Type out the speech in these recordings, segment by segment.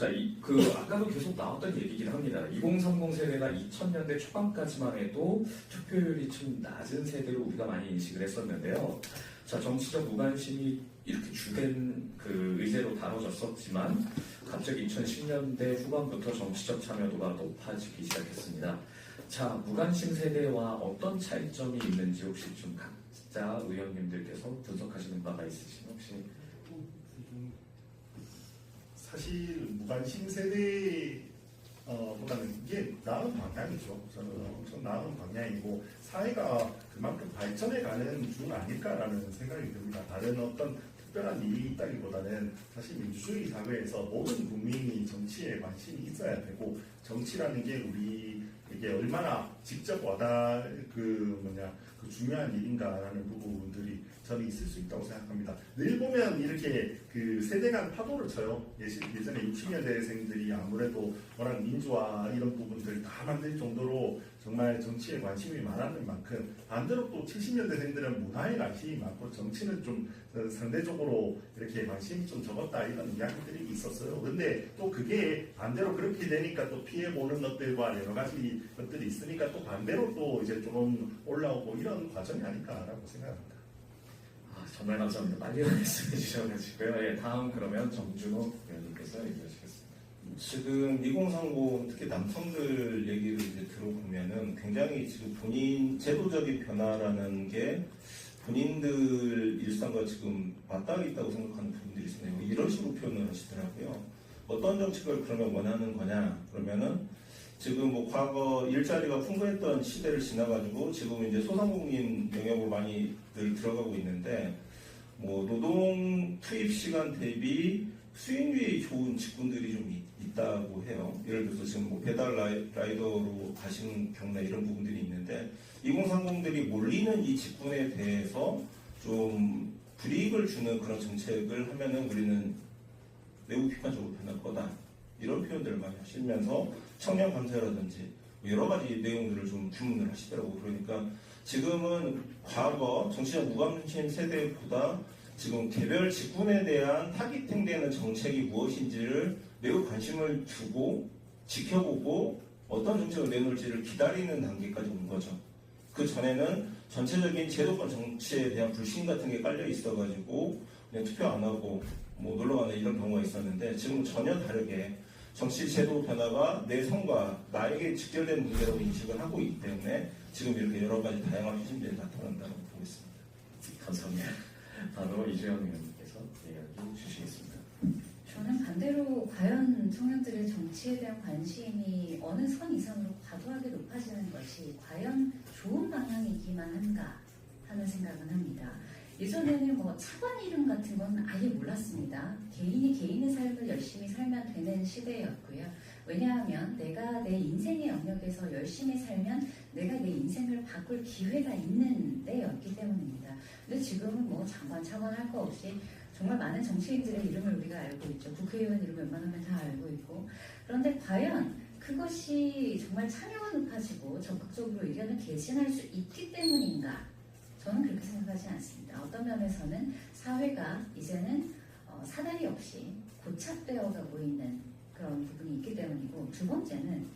자, 이, 그 아까도 계속 나왔던 얘기긴 합니다. 2030 세대가 2000년대 초반까지만 해도 투표율이 좀 낮은 세대로 우리가 많이 인식을 했었는데요. 자, 정치적 무관심이 이렇게 주된 그 의제로 다뤄졌었지만 갑자기 2010년대 후반부터 정치적 참여도가 높아지기 시작했습니다. 자, 무관심 세대와 어떤 차이점이 있는지 혹시 좀 각자 의원님들께서 분석하시는 바가 있으시면 혹시 사실 무관심 세대 어, 보다는 이게 나은 방향이죠. 저는 엄청 나은 방향이고 사회가 그만큼 발전해 가는 중 아닐까라는 생각이 듭니다. 다른 어떤 특별한 일이 있다기보다는 사실 민주주의 사회에서 모든 국민이 정치에 관심이 있어야 되고 정치라는 게 우리 이게 얼마나 직접 와닿 그 뭐냐 그 중요한 일인가라는 부분들이 저는 있을 수 있다고 생각합니다. 늘 보면 이렇게 그 세대 간 파도를 쳐요. 예전에 60년대생들이 아무래도 워낙 민주화 이런 부분들 다 만들 정도로 정말 정치에 관심이 많았는 만큼 반대로 또 70년대생들은 문화에 관심이 많고 정치는 좀 어, 상대적으로 이렇게 관심이 좀 적었다 이런 이야기들이 있었어요. 근데 또 그게 반대로 그렇게 되니까 또 피해 보는 것들과 여러 가지 것들이 있으니까 또 반대로 또 이제 좀 올라오고 이런 과정이 아닐까라고 생각합니다. 아, 정말 감사합니다. 빨리 말씀해 주셔가지고요. 예, 다음 그러면 정준호 의원님께서 얘기하시겠습니다. 지금 2030 특히 남성들 얘기를 이제 들어보면은 굉장히 지금 본인 제도적인 변화라는 게 본인들 일상과 지금 맞닿아 있다고 생각하는 부분들이 있네요. 이런 식으로 표현을 하시더라고요. 어떤 정책을 그러면 원하는 거냐? 그러면은 지금 뭐 과거 일자리가 풍부했던 시대를 지나가지고 지금 이제 소상공인 영역으로 많이들 들어가고 있는데 뭐 노동 투입 시간 대비 수익률이 좋은 직군들이 좀 있, 다고 해요. 예를 들어서 지금 뭐 배달 라이, 라이 더로 가시는 경우나 이런 부분들이 있는데 2030들이 몰리는 이 직군에 대해서 좀 불이익을 주는 그런 정책을 하면은 우리는 매우 비판적으로 변할 거다. 이런 표현들을 많이 하시면서 청년 감사라든지 뭐 여러 가지 내용들을 좀 주문을 하시더라고요. 그러니까 지금은 과거 정치적 무관심 세대보다 지금 개별 직군에 대한 타깃팅되는 정책이 무엇인지를 매우 관심을 두고 지켜보고 어떤 정책을 내놓을지를 기다리는 단계까지 온 거죠. 그 전에는 전체적인 제도권 정치에 대한 불신 같은 게 깔려 있어가지고 그냥 투표 안 하고 뭐 놀러 가는 이런 경우가 있었는데 지금은 전혀 다르게 정치 제도 변화가 내 성과 나에게 직결된 문제라고 인식을 하고 있기 때문에 지금 이렇게 여러 가지 다양한 표심들이 나타난다고 보고 있습니다. 감사합니다. 바로 이주영 의원님께서 이야기 주시겠습니다. 저는 반대로 과연 청년들의 정치에 대한 관심이 어느 선 이상으로 과도하게 높아지는 것이 과연 좋은 방향이기만 한가 하는 생각은 합니다. 예전에는 뭐 차관 이름 같은 건 아예 몰랐습니다. 개인이 개인의 삶을 열심히 살면 되는 시대였고요. 왜냐하면 내가 내 인생의 영역에서 열심히 살면 내가 내 인생을 바꿀 기회가 있는 때였기 때문입니다. 근데 지금은 뭐 장관, 차관 할 거 없이 정말 많은 정치인들의 이름을 우리가 알고 있죠. 국회의원 이름 웬만하면 다 알고 있고. 그런데 과연 그것이 정말 참여가 높아지고 적극적으로 의견을 개진할 수 있기 때문인가? 저는 그렇게 생각하지 않습니다. 어떤 면에서는 사회가 이제는 어, 사다리 없이 고착되어 가고 있는 그런 부분이 있기 때문이고 두 번째는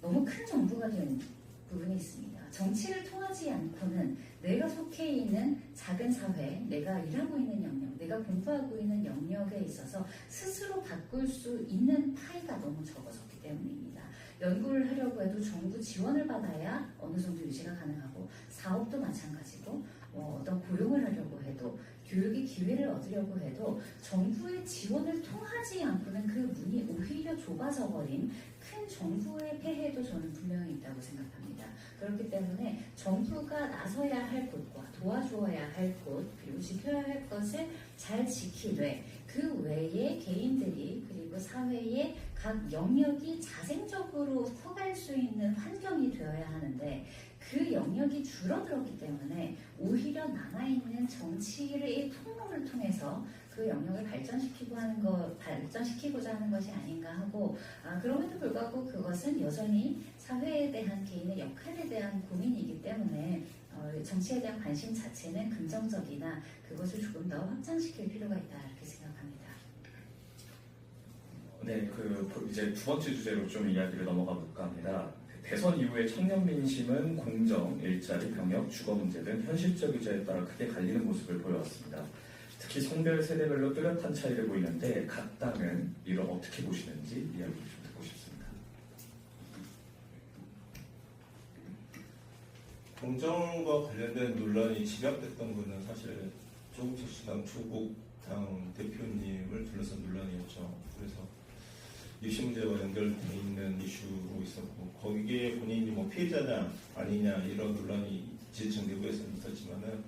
너무 큰 정부가 된 부분이 있습니다. 정치를 통하지 않고는 내가 속해 있는 작은 사회, 내가 일하고 있는 영역, 내가 공부하고 있는 영역에 있어서 스스로 바꿀 수 있는 파이가 너무 적어졌기 때문입니다. 연구를 하려고 해도 정부 지원을 받아야 어느 정도 유지가 가능하고 사업도 마찬가지고 뭐 어떤 고용을 하려고 해도 교육의 기회를 얻으려고 해도 정부의 지원을 통하지 않고는 그 문이 오히려 좁아져 버린 큰 정부의 폐해도 저는 분명히 있다고 생각합니다. 그렇기 때문에 정부가 나서야 할 곳과 도와주어야 할 곳, 그리고 지켜야 할 것을 잘 지키되 그 외에 개인들이 그리고 사회의 각 영역이 자생적으로 커갈 수 있는 환경이 되어야 하는데 그 영역이 줄어들었기 때문에 오히려 남아있는 정치의 통로를 그 영역을 발전시키고 하는 것, 발전시키고자 하는 것이 아닌가 하고, 아, 그럼에도 불구하고 그것은 여전히 사회에 대한 개인의 역할에 대한 고민이기 때문에 어, 정치에 대한 관심 자체는 긍정적이나 그것을 조금 더 확장시킬 필요가 있다 이렇게 생각합니다. 네, 그 이제 두 번째 주제로 좀 이야기를 넘어가 볼까 합니다. 대선 이후에 청년 민심은 공정, 일자리, 병역, 주거 문제 등 현실적 의제에 따라 크게 갈리는 모습을 보여왔습니다. 특히 성별 세대별로 뚜렷한 차이를 보이는데 각 당은 이를 어떻게 보시는지 이야기 좀 듣고 싶습니다. 공정과 관련된 논란이 집약됐던 것은 사실 조국혁 신당 조국당 대표님을 둘러싼 논란이었죠. 그래서 입시 문제와 연결돼 있는 이슈로 있었고 거기에 본인이 뭐 피해자냐 아니냐 이런 논란이 지지층 내부에서 있었지만은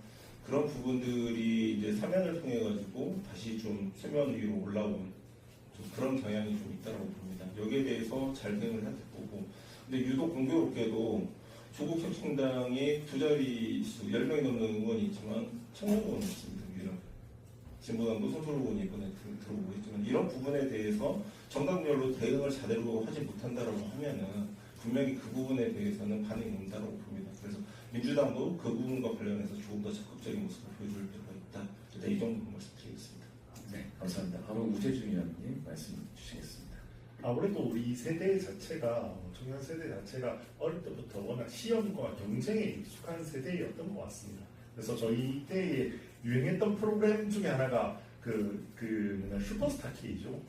그런 부분들이 이제 사면을 통해 가지고 다시 좀 수면 위로 올라온 좀 그런 경향이 좀 있다고 봅니다. 여기에 대해서 잘 대응을 했을 거고 근데 유독 공교롭게도 조국 혁신당이 두 자릿수 10명이 넘는 의원이 있지만 청년 의원이 있습니다. 유일하게. 진보당도 소설 의원이 이번에 들- 들어오고 있지만 이런 부분에 대해서 정당별로 대응을 제대로 하지 못한다라고 하면은 분명히 그 부분에 대해서는 반응이 온다고 봅니다. 그래서 민주당도 그 부분과 관련해서 조금 더 적극적인 모습을 보여줄 필요가 있다. 일단 이 정도 말씀드리겠습니다. 네, 감사합니다. 바로 우재준 의원님 말씀 주시겠습니다. 아무래도 우리 세대 자체가 청년 세대 자체가 어릴 때부터 워낙 시험과 경쟁에 익숙한 세대였던 것 같습니다. 그래서 저희 때에 유행했던 프로그램 중에 하나가 그, 그 뭐냐 슈퍼스타 K죠.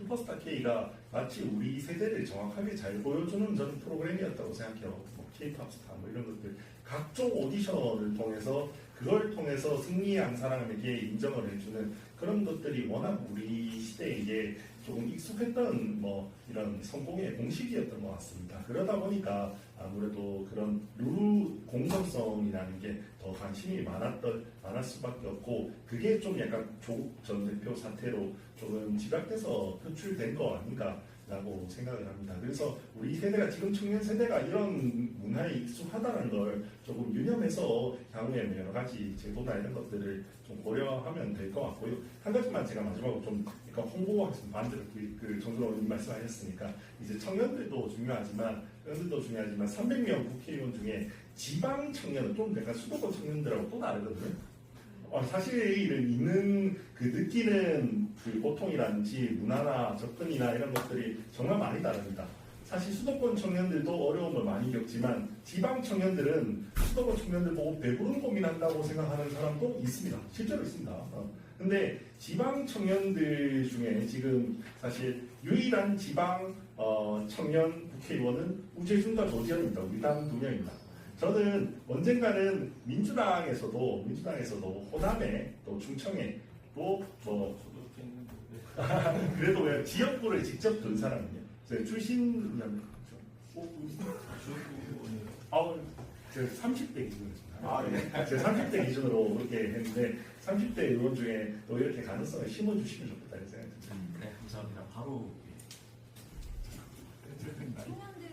슈퍼스타 K가 마치 우리 세대를 정확하게 잘 보여주는 저는 프로그램이었다고 생각해요. 뭐 K-팝 스타 뭐 이런 것들 각종 오디션을 통해서 그걸 통해서 승리한 사람에게 인정을 해주는 그런 것들이 워낙 우리 시대에 조금 익숙했던 뭐 이런 성공의 공식이었던 것 같습니다. 그러다 보니까 아무래도 그런 룰 공정성이라는 게 더 관심이 많았던 많을 수밖에 없고 그게 좀 약간 조국 전 대표 사태로 조금 집약돼서 표출된 거 아닌가 라고 생각을 합니다. 그래서 우리 세대가 지금 청년 세대가 이런 문화에 익숙하다는 걸 조금 유념해서 향후에 뭐 여러 가지 제도나 이런 것들을 좀 고려하면 될 것 같고요. 한 가지만 제가 마지막으로 좀 약간 홍보하겠습니다. 반대로 그, 그 정준호님 말씀하셨으니까 이제 청년들도 중요하지만 청년들도 중요하지만 300명 국회의원 중에 지방 청년은 좀 약간 수도권 청년들하고 또 다르거든요. 어, 사실은 있는 그 느끼는 그 고통이라든지 문화나 접근이나 이런 것들이 정말 많이 다릅니다. 사실 수도권 청년들도 어려움을 많이 겪지만 지방 청년들은 수도권 청년들 보고 배부른 고민한다고 생각하는 사람도 있습니다. 실제로 있습니다. 어. 근데 지방 청년들 중에 지금 사실 유일한 지방 어, 청년 국회의원은 우재준과 노지현입니다. 우리 당 두 명입니다. 저는 언젠가는 민주당에서도 민주당에서도 호남에 또 충청에 또뭐 그래도 왜 지역구를 직접 둔 사람이요. 제 출신 아우 제 30대 기준으로 아, 네. 제 30대 기준으로 그렇게 했는데 30대 의원 중에 또 이렇게 가능성을 심어주시면 좋겠다 이런 생각이 듭니다. 네, 감사합니다. 바로 청년들,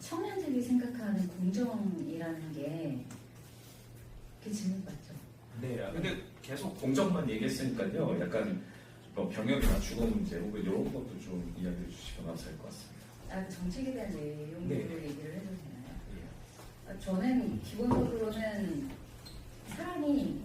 청년들이 생각하는 공정이라는 게그 질문 맞죠? 네, 아, 근데 계속 공정만 얘기했으니까요. 약간 뭐 병역이나 주거 문제 혹은 이런 것도 좀 이야기해 주시면 감사할 것 같습니다. 아, 그 정책에 대한 내용들을 네. 얘기를 해도 되나요? 예. 아, 저는 기본적으로는 사람이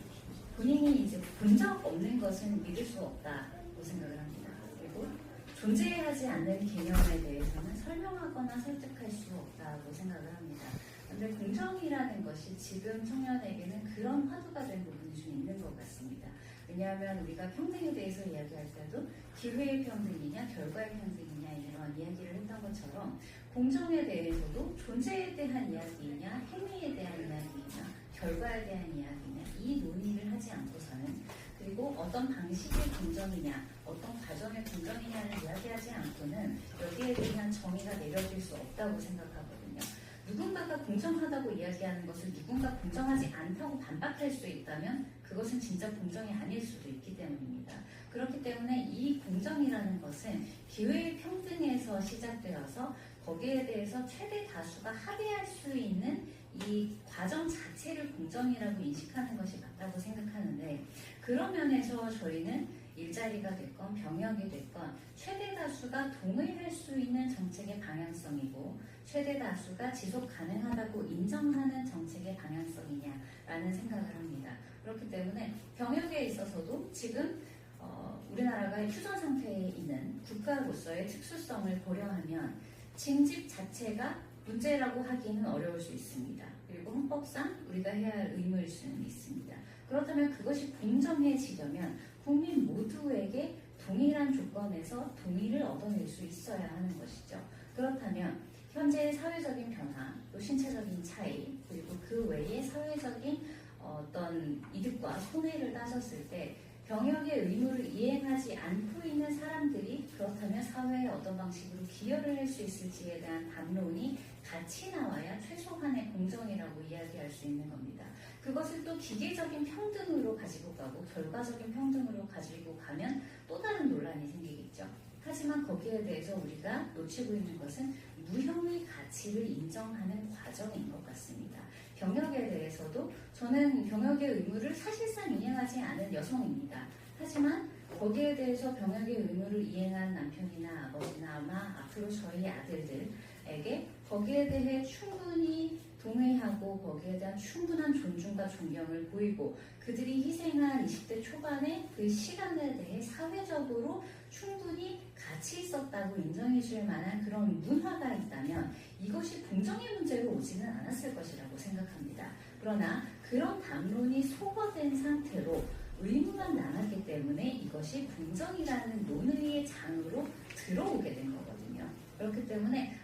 본인이 이제 본적 없는 것은 믿을 수 없다고 생각을 합니다. 그리고 존재하지 않는 개념에 대해서는 설명하거나 설득할 수 없다고 생각을 합니다. 근데 공정이라는 것이 지금 청년에게는 그런 화두가 된 부분이 좀 있는 것 같습니다. 왜냐하면 우리가 평등에 대해서 이야기할 때도 기회의 평등이냐 결과의 평등이냐 이런 이야기를 했던 것처럼 공정에 대해서도 존재에 대한 이야기이냐 행위에 대한 이야기이냐 결과에 대한 이야기냐 이 논의를 하지 않고서는 그리고 어떤 방식의 공정이냐 어떤 과정의 공정이냐를 이야기하지 않고는 여기에 대한 정의가 내려질 수 없다고 생각하거든요. 누군가가 공정하다고 이야기하는 것을 누군가 공정하지 않다고 반박할 수 있다면 그것은 진짜 공정이 아닐 수도 있기 때문입니다. 그렇기 때문에 이 공정이라는 것은 기회의 평등에서 시작되어서 거기에 대해서 최대 다수가 합의할 수 있는 이 과정 자체를 공정이라고 인식하는 것이 맞다고 생각하는데 그런 면에서 저희는 일자리가 됐건 병역이 됐건 최대 다수가 동의할 수 있는 정책의 방향성이고 최대 다수가 지속 가능하다고 인정하는 정책의 방향성이냐라는 생각을 합니다. 그렇기 때문에 병역에 있어서도 지금 어, 어, 우리나라가 휴전 상태에 있는 국가로서의 특수성을 고려하면 징집 자체가 문제라고 하기는 어려울 수 있습니다. 그리고 헌법상 우리가 해야 할 의무일 수는 있습니다. 그렇다면 그것이 공정해지려면 국민 모두에게 동일한 조건에서 동의를 얻어낼 수 있어야 하는 것이죠. 그렇다면 현재의 사회적인 변화, 또 신체적인 차이, 그리고 그 외에 사회적인 어떤 이득과 손해를 따졌을 때 병역의 의무를 이행하지 않고 있는 사람들이 그렇다면 사회에 어떤 방식으로 기여를 할 수 있을지에 대한 담론이 같이 나와야 최소한의 공정이라고 이야기할 수 있는 겁니다. 그것을 또 기계적인 평등으로 가지고 가고 결과적인 평등으로 가지고 가면 또 다른 논란이 생기겠죠. 하지만 거기에 대해서 우리가 놓치고 있는 것은 무형의 가치를 인정하는 과정인 것 같습니다. 병역에 대해서도 저는 병역의 의무를 사실상 이행하지 않은 여성입니다. 하지만 거기에 대해서 병역의 의무를 이행한 남편이나 아버지나 아마 앞으로 저희 아들들에게 거기에 대해 충분히 동의하고 거기에 대한 충분한 존중과 존경을 보이고 그들이 희생한 20대 초반의 그 시간에 대해 사회적으로 충분히 가치 있었다고 인정해 줄 만한 그런 문화가 있다면 이것이 공정의 문제로 오지는 않았을 것이라고 생각합니다. 그러나 그런 담론이 소거된 상태로 의무만 남았기 때문에 이것이 공정이라는 논의의 장으로 들어오게 된 거거든요. 그렇기 때문에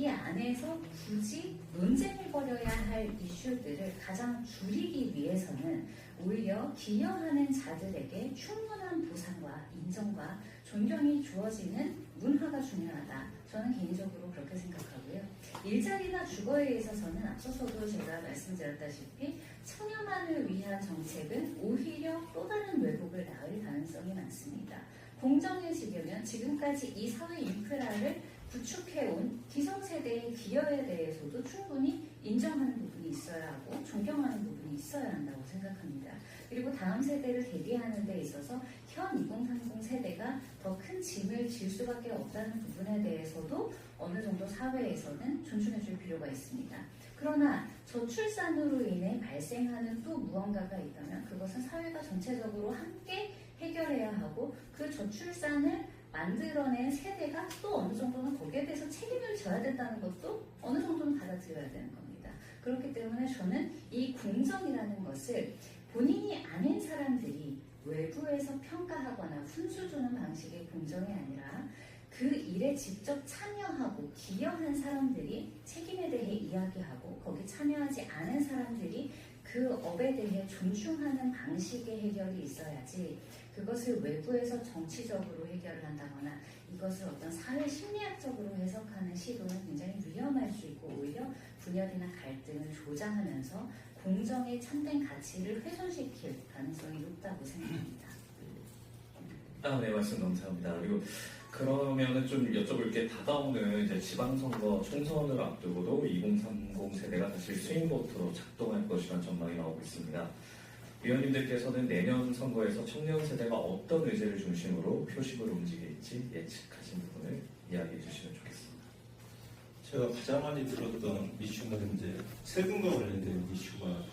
이 안에서 굳이 논쟁을 벌여야 할 이슈들을 가장 줄이기 위해서는 오히려 기여하는 자들에게 충분한 보상과 인정과 존경이 주어지는 문화가 중요하다. 저는 개인적으로 그렇게 생각하고요. 일자리나 주거에 있어서는 앞서서도 제가 말씀드렸다시피 청년만을 위한 정책은 오히려 또 다른 왜곡을 낳을 가능성이 많습니다. 공정해지려면 지금까지 이 사회 인프라를 구축해온 기성세대의 기여에 대해서도 충분히 인정하는 부분이 있어야 하고 존경하는 부분이 있어야 한다고 생각합니다. 그리고 다음 세대를 대비하는 데 있어서 현 2030 세대가 더 큰 짐을 질 수밖에 없다는 부분에 대해서도 어느 정도 사회에서는 존중해 줄 필요가 있습니다. 그러나 저출산으로 인해 발생하는 또 무언가가 있다면 그것은 사회가 전체적으로 함께 해결해야 하고 그 저출산을 만들어낸 세대가 또 어느 정도는 거기에 대해서 책임을 져야 된다는 것도 어느 정도는 받아들여야 되는 겁니다. 그렇기 때문에 저는 이 공정이라는 것을 본인이 아닌 사람들이 외부에서 평가하거나 훈수 주는 방식의 공정이 아니라 그 일에 직접 참여하고 기여한 사람들이 책임에 대해 이야기하고 거기 참여하지 않은 사람들이 그 업에 대해 존중하는 방식의 해결이 있어야지 그것을 외부에서 정치적으로 해결을 한다거나 이것을 어떤 사회 심리학적으로 해석하는 시도는 굉장히 위험할 수 있고 오히려 분열이나 갈등을 조장하면서 공정의 참된 가치를 훼손시킬 가능성이 높다고 생각합니다. 아, 네, 말씀 감사합니다. 그리고 그러면은 좀 여쭤볼 게 다가오는 이제 지방선거 총선을 앞두고도 2030 세대가 사실 스윙보트로 작동할 것이라는 전망이 나오고 있습니다. 위원님들께서는 내년 선거에서 청년 세대가 어떤 의제를 중심으로 표심을 움직일지 예측하신 부분을 이야기해 주시면 좋겠습니다. 제가 가장 많이 들었던 이슈는 이제 세금과 관련된 이슈가